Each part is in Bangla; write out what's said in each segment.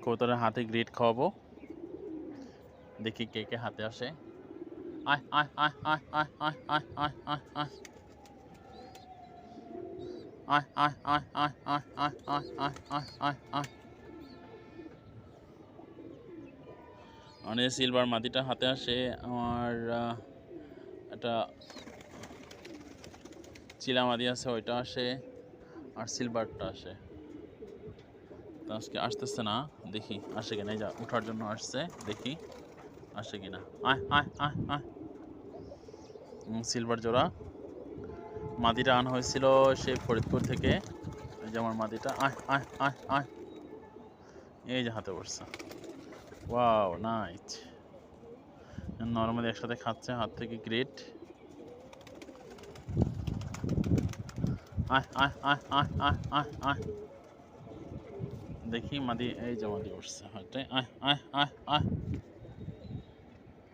কবুতরের হাতে গ্রিট খাওয়াবো দেখি কে কে হাতে আসে আয় আয় আয় আয় অনেক সিলভার মাটিটা হাতে আসে আমার একটা চিলা মাদি আছে ওইটা আসে আর সিলভারটা আসে তো আজকে আসতেছে না, দেখি আসে কিনা যা উঠার জন্য আসছে, দেখি আসে কিনা। আয় আয় সিলভার জোড়া। মাদিটা আনা হয়েছিল সেই ফরিদপুর থেকে। এই যে আমার মাদিটা, আয় আয় আয় এই যে হাতে পড়ছে। ওয়াও নাইস নর্মালি একসাথে খাচ্ছে, হাত থেকে গ্রেট আয় আয় আয় আয় আয় আয় আয়। দেখি মাদি, এই যে মাদি উঠছে। আয় আয় আয়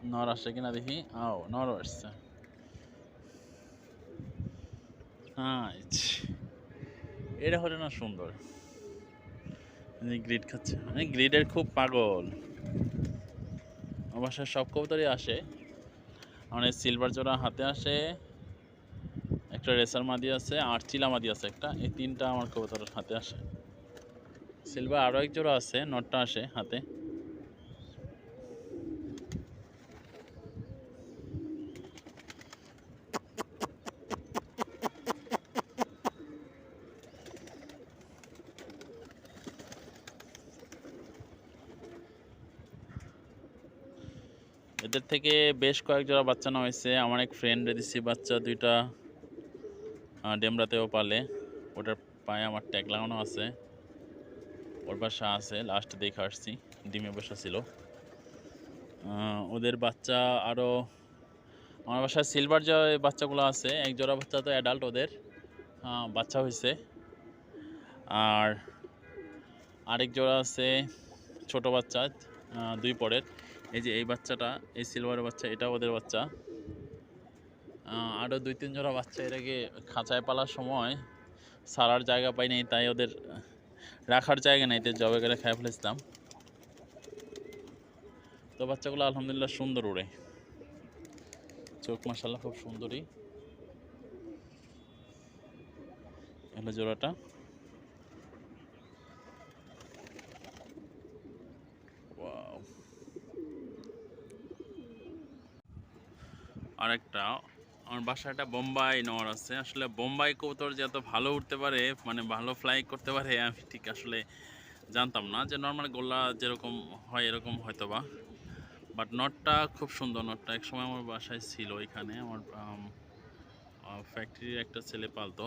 নর আসছে কিনা দেখি? আও নর আসছে। এটা হলে না সুন্দর। গ্রিড খাচ্ছে। মানে গ্রিডের খুব পাগল। অবশ্য সব কবুতরই আসে। মানে সিলভার জোড়া হাতে আসে। একটা রেসার মাদি আছে, আর চিলা মাদি আছে একটা। এই তিনটা আমার কবুতরের হাতে আসে। সিলভার আরও এক জোড়া আছে, নটটা আসে হাতে। এদের থেকে বেশ কয়েক জোড়া বাচ্চা নেওয়া হয়েছে। আমার এক ফ্রেন্ড দিছি, বাচ্চা দুইটা ডেমরাতেও পালে। ওটার পায়ে আমার ট্যাগ লাগানো আছে। ওর বাসা আছে লাস্ট দেখে আসছি, ডিমে বসা ছিল। ওদের বাচ্চা আরও আমার বাসায় সিলভার যে বাচ্চাগুলো আছে, এক জোড়া বাচ্চা তো অ্যাডাল্ট ওদের। বাচ্চা হয়েছে আর আরেক জোড়া আছে ছোট বাচ্চা দুই পরের। এই যে এই বাচ্চাটা, এই সিলভারের বাচ্চা এটা ওদের বাচ্চা। আরও দুই তিন জোড়া বাচ্চা এর আগে খাঁচায় পালার সময় সারার জায়গা পাই নাই, তাই ওদের রাখার জায়গা নেই তাই জবে করে খাই ফেলেছিলাম তো বাচ্চাগুলো আলহামদুলিল্লাহ সুন্দর উড়ে চোখ মাসাল্লাহ খুব সুন্দরই এগুলো জোড়াটা. আরেকটা। আমার বাসায় একটা বোম্বাই নর আছে। আসলে বোম্বাই কবুতর যে এত ভালো উঠতে পারে মানে ভালো ফ্লাই করতে পারে, আমি ঠিক আসলে জানতাম না যে নর্মাল গোল্লা যেরকম হয় এরকম হয়তো বা বাট নটটা খুব সুন্দর নটটা এক সময় আমার বাসায় ছিল এখানে। আমার ফ্যাক্টরির একটা ছেলে পালতো।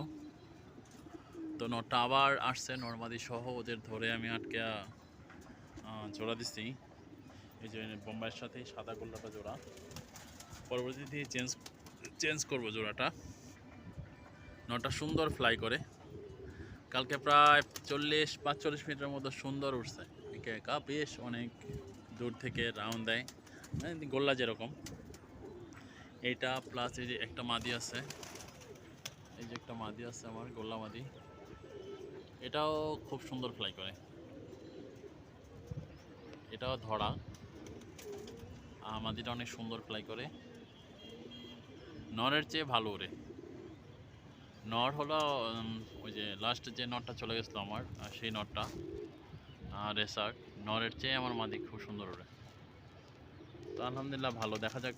তো নটটা আবার আসছে, নর্মাদি সহ ওদের ধরে আমি আটকে জোড়া দিছি। এই যে বোম্বাইয়ের সাথে সাদা গোল্লাটা জোড়া। পরবর্তীতে চেঞ্জ চেঞ্জ করব জোড়াটা। নটা সুন্দর ফ্লাই করে। কালকে প্রায় চল্লিশ, পাঁচচল্লিশ মিনিটের মতো সুন্দর উঠছে। একে একা বেশ অনেক দূর থেকে রাউন্ড দেয়। মানে গোল্লা যেরকম। এইটা প্লাস এই যে একটা মাদি আছে। এই যে একটা মাদি আছে আমার, গোল্লা মাদি। এটাও খুব সুন্দর ফ্লাই করে। এটাও ধরা। মাদিটা অনেক সুন্দর ফ্লাই করে। নরের চেয়ে ভালো ওরে। নর হলো ওই যে লাস্ট যে নটটা চলে গেছিল আমার সেই নটটা রেসার নরের চেয়ে আমার মাদি খুব সুন্দর ওরে। তো আলহামদুলিল্লাহ ভালো, দেখা যাক